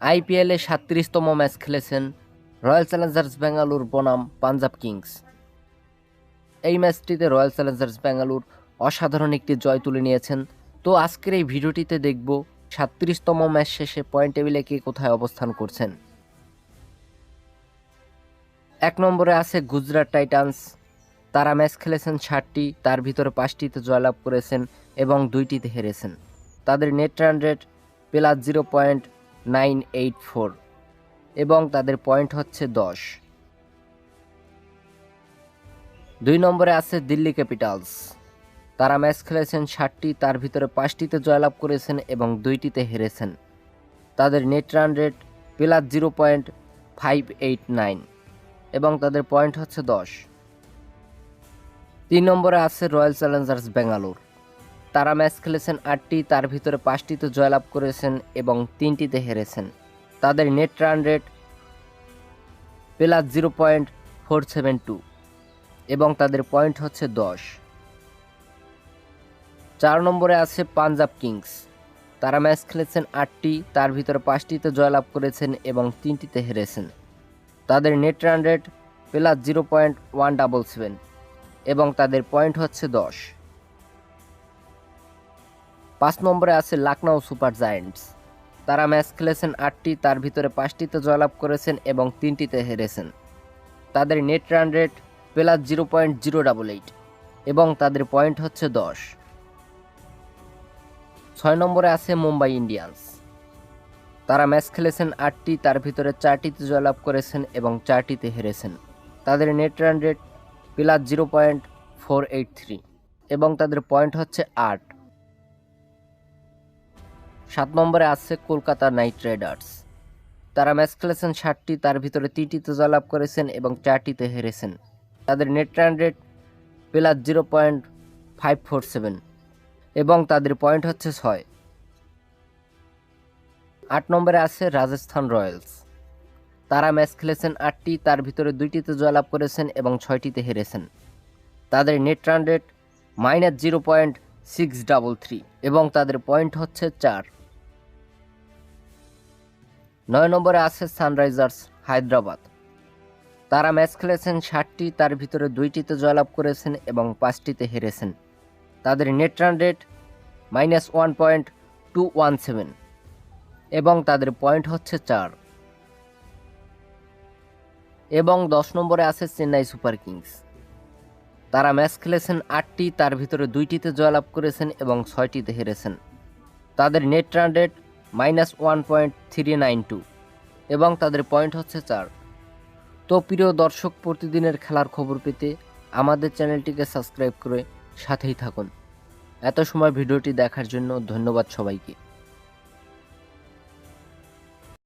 আইপিএলে সাতত্রিশতম ম্যাচ খেলেছেন রয়্যাল চ্যালেঞ্জার্স বেঙ্গালুর বনাম পাঞ্জাব কিংস। এই ম্যাচটিতে রয়্যাল চ্যালেঞ্জার্স বেঙ্গালুর অসাধারণ একটি জয় তুলে নিয়েছেন। তো আজকের এই ভিডিওটিতে দেখব সাতত্রিশতম ম্যাচ শেষে পয়েন্ট টেবিলে কে কোথায় অবস্থান করছেন। এক নম্বরে আছে গুজরাট টাইটান্স। তারা ম্যাচ খেলেছেন ষাটটি, তার ভিতরে পাঁচটিতে জয়লাভ করেছেন এবং দুইটিতে হেরেছেন। তাদের net run rate plus zero point nine eight four এবং তাদের পয়েন্ট হচ্ছে দশ। দুই নম্বরে আছে দিল্লি ক্যাপিটালস। তারা ম্যাচ খেলেছেন ষাটটি, তার ভিতরে পাঁচটিতে জয়লাভ করেছেন এবং দুইটিতে হেরেছেন। তাদের net run rate plus zero point five eight nine এবং তাদের পয়েন্ট হচ্ছে দশ। তিন নম্বরে আছে রয়্যাল চ্যালেঞ্জার্স বেঙ্গালুর তারা ম্যাচ খেলেছেন আটটি, তার ভিতরে পাঁচটিতে জয়লাভ করেছেন এবং তিনটিতে হেরেছেন। তাদের net run rate plus zero point four seven two এবং তাদের পয়েন্ট হচ্ছে দশ। চার নম্বরে আছে পাঞ্জাব কিংস। তারা ম্যাচ খেলেছেন আটটি, তার ভিতরে পাঁচটিতে জয়লাভ করেছেন এবং তিনটিতে হেরেছেন। তাদের net run rate plus zero point one double seven এবং তাদের পয়েন্ট হচ্ছে দশ। পাঁচ নম্বরে আছে লাকনাউ সুপার জায়েন্টস। তারা ম্যাচ খেলেছেন আটটি, তার ভিতরে পাঁচটিতে জয়লাভ করেছেন এবং তিনটিতে হেরেছেন। তাদের net run rate plus zero point zero double eight এবং তাদের পয়েন্ট হচ্ছে দশ। ছয় নম্বরে আছে মুম্বাই ইন্ডিয়ান্স। তারা ম্যাচ খেলেছেন আটটি, তার ভিতরে চারটিতে জয়লাভ করেছেন এবং চারটিতে হেরেছেন। তাদের net run rate plus zero point four eight three এবং তাদের পয়েন্ট হচ্ছে আট। সাত নম্বরে আছে কলকাতা নাইট রাইডার্স। তারা ম্যাচ খেলেছেন ষাটটি তার ভিতরে তিনটিতে জয়লাভ করেছেন এবং চারটিতে হেরেছেন। তাদের net run rate plus zero point five four seven এবং তাদের পয়েন্ট হচ্ছে ছয়। আট নম্বরে আছে রাজস্থান রয়্যালস। তারা ম্যাচ খেলেছেন আটটি, তার ভিতরে দুইটিতে জয়লাভ করেছেন এবং ছয়টিতে হেরেছেন। তাদের net run rate minus zero point six double three এবং তাদের পয়েন্ট হচ্ছে চার। নয় নম্বরে আছে সানরাইজার্স, হায়দ্রাবাদ। তারা ম্যাচ খেলেছেন ষাটটি, তার ভিতরে দুইটিতে জয়লাভ করেছেন এবং পাঁচটিতে হেরেছেন। তাদের net run rate minus one point two one seven এবং তাদের পয়েন্ট হচ্ছে চার। এবং দশ নম্বরে আছে চেন্নাই সুপার কিংস। তারা ম্যাচ খেলেছেন আটটি, তার ভিতরে দুইটিতে জয়লাভ করেছেন এবং ছয়টিতে হেরেছেন। তাদের net run rate minus one point three nine two এবং তাদের পয়েন্ট হচ্ছে চার। তো প্রিয় দর্শক, প্রতিদিনের খেলার খবর পেতে আমাদের চ্যানেলটিকে সাবস্ক্রাইব করে সাথেই থাকুন। এত সময় ভিডিওটি দেখার জন্য ধন্যবাদ সবাইকে।